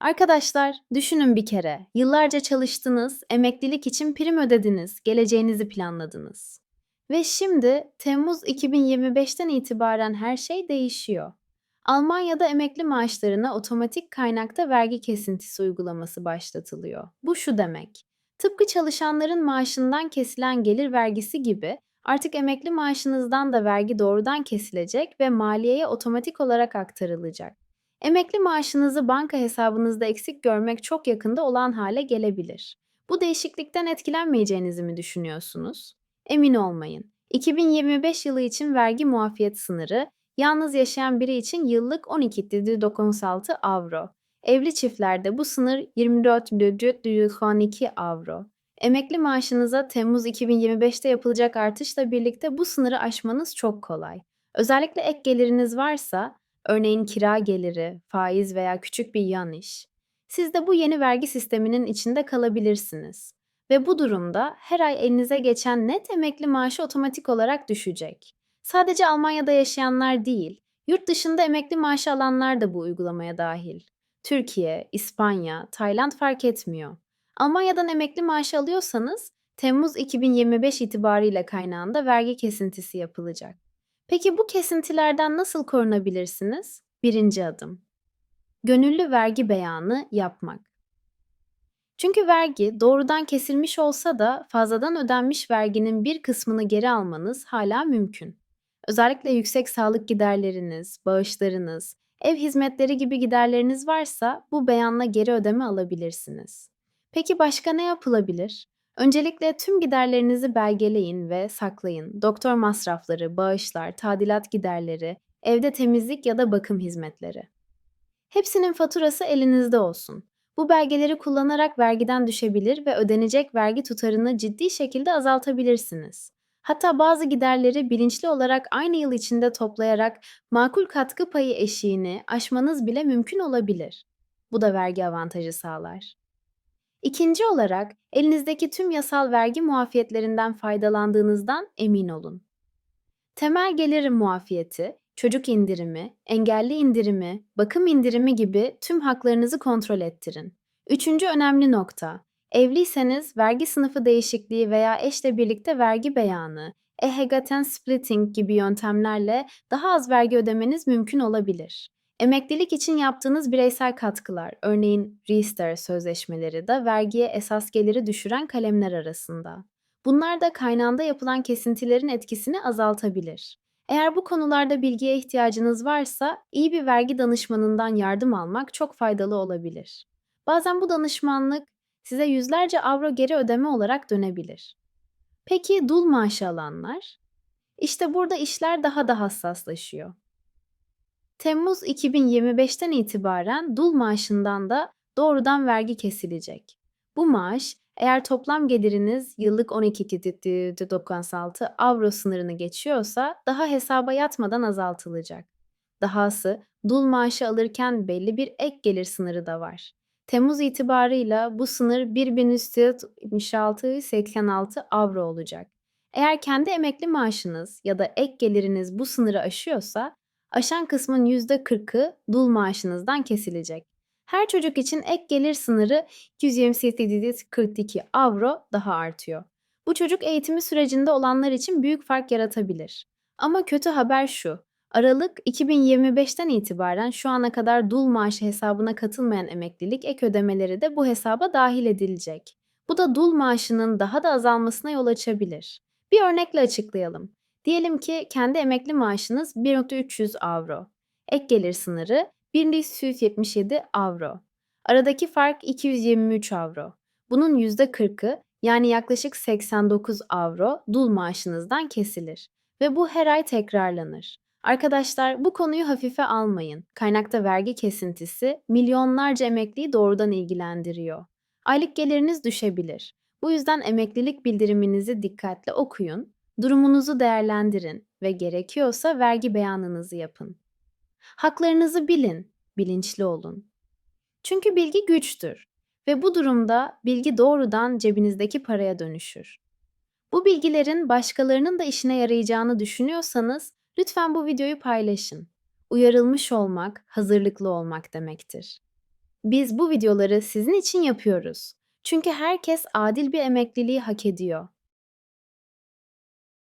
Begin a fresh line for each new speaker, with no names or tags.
Arkadaşlar, düşünün bir kere. Yıllarca çalıştınız, emeklilik için prim ödediniz, geleceğinizi planladınız. Ve şimdi Temmuz 2025'ten itibaren her şey değişiyor. Almanya'da emekli maaşlarına otomatik kaynakta vergi kesintisi uygulaması başlatılıyor. Bu şu demek. Tıpkı çalışanların maaşından kesilen gelir vergisi gibi artık emekli maaşınızdan da vergi doğrudan kesilecek ve maliyeye otomatik olarak aktarılacak. Emekli maaşınızı banka hesabınızda eksik görmek çok yakında olan hale gelebilir. Bu değişiklikten etkilenmeyeceğinizi mi düşünüyorsunuz? Emin olmayın. 2025 yılı için vergi muafiyet sınırı, yalnız yaşayan biri için yıllık 12,96 avro. Evli çiftlerde bu sınır 24,12 avro. Emekli maaşınıza Temmuz 2025'te yapılacak artışla birlikte bu sınırı aşmanız çok kolay. Özellikle ek geliriniz varsa Örneğin kira geliri, faiz veya küçük bir yan iş. Siz de bu yeni vergi sisteminin içinde kalabilirsiniz. Ve bu durumda her ay elinize geçen net emekli maaşı otomatik olarak düşecek. Sadece Almanya'da yaşayanlar değil, yurt dışında emekli maaşı alanlar da bu uygulamaya dahil. Türkiye, İspanya, Tayland fark etmiyor. Almanya'dan emekli maaşı alıyorsanız Temmuz 2025 itibarıyla kaynağında vergi kesintisi yapılacak. Peki bu kesintilerden nasıl korunabilirsiniz? Birinci adım. Gönüllü vergi beyanı yapmak. Çünkü vergi doğrudan kesilmiş olsa da fazladan ödenmiş verginin bir kısmını geri almanız hala mümkün. Özellikle yüksek sağlık giderleriniz, bağışlarınız, ev hizmetleri gibi giderleriniz varsa bu beyanla geri ödeme alabilirsiniz. Peki başka ne yapılabilir? Öncelikle tüm giderlerinizi belgeleyin ve saklayın. Doktor masrafları, bağışlar, tadilat giderleri, evde temizlik ya da bakım hizmetleri. Hepsinin faturası elinizde olsun. Bu belgeleri kullanarak vergiden düşebilir ve ödenecek vergi tutarını ciddi şekilde azaltabilirsiniz. Hatta bazı giderleri bilinçli olarak aynı yıl içinde toplayarak makul katkı payı eşiğini aşmanız bile mümkün olabilir. Bu da vergi avantajı sağlar. İkinci olarak elinizdeki tüm yasal vergi muafiyetlerinden faydalandığınızdan emin olun. Temel gelir muafiyeti, çocuk indirimi, engelli indirimi, bakım indirimi gibi tüm haklarınızı kontrol ettirin. Üçüncü önemli nokta, evliyseniz vergi sınıfı değişikliği veya eşle birlikte vergi beyanı, ehegaten splitting gibi yöntemlerle daha az vergi ödemeniz mümkün olabilir. Emeklilik için yaptığınız bireysel katkılar, örneğin Riester sözleşmeleri de vergiye esas geliri düşüren kalemler arasında. Bunlar da kaynağında yapılan kesintilerin etkisini azaltabilir. Eğer bu konularda bilgiye ihtiyacınız varsa iyi bir vergi danışmanından yardım almak çok faydalı olabilir. Bazen bu danışmanlık size yüzlerce avro geri ödeme olarak dönebilir. Peki dul maaşı alanlar? İşte burada işler daha da hassaslaşıyor. Temmuz 2025'ten itibaren dul maaşından da doğrudan vergi kesilecek. Bu maaş eğer toplam geliriniz yıllık 12,96 avro sınırını geçiyorsa daha hesaba yatmadan azaltılacak. Dahası dul maaşı alırken belli bir ek gelir sınırı da var. Temmuz itibarıyla bu sınır 1376,86 avro olacak. Eğer kendi emekli maaşınız ya da ek geliriniz bu sınırı aşıyorsa Aşan kısmın %40'ı dul maaşınızdan kesilecek. Her çocuk için ek gelir sınırı 228,42 avro daha artıyor. Bu çocuk eğitimi sürecinde olanlar için büyük fark yaratabilir. Ama kötü haber şu. Aralık 2025'ten itibaren şu ana kadar dul maaşı hesabına katılmayan emeklilik ek ödemeleri de bu hesaba dahil edilecek. Bu da dul maaşının daha da azalmasına yol açabilir. Bir örnekle açıklayalım. Diyelim ki kendi emekli maaşınız 1.300 avro. Ek gelir sınırı 1177 avro. Aradaki fark 223 avro. Bunun %40'ı yani yaklaşık 89 avro dul maaşınızdan kesilir ve bu her ay tekrarlanır. Arkadaşlar bu konuyu hafife almayın. Kaynakta vergi kesintisi milyonlarca emekliyi doğrudan ilgilendiriyor. Aylık geliriniz düşebilir. Bu yüzden emeklilik bildiriminizi dikkatle okuyun Durumunuzu değerlendirin ve gerekiyorsa vergi beyanınızı yapın. Haklarınızı bilin, bilinçli olun. Çünkü bilgi güçtür ve bu durumda bilgi doğrudan cebinizdeki paraya dönüşür. Bu bilgilerin başkalarının da işine yarayacağını düşünüyorsanız lütfen bu videoyu paylaşın. Uyarılmış olmak, hazırlıklı olmak demektir. Biz bu videoları sizin için yapıyoruz. Çünkü herkes adil bir emekliliği hak ediyor.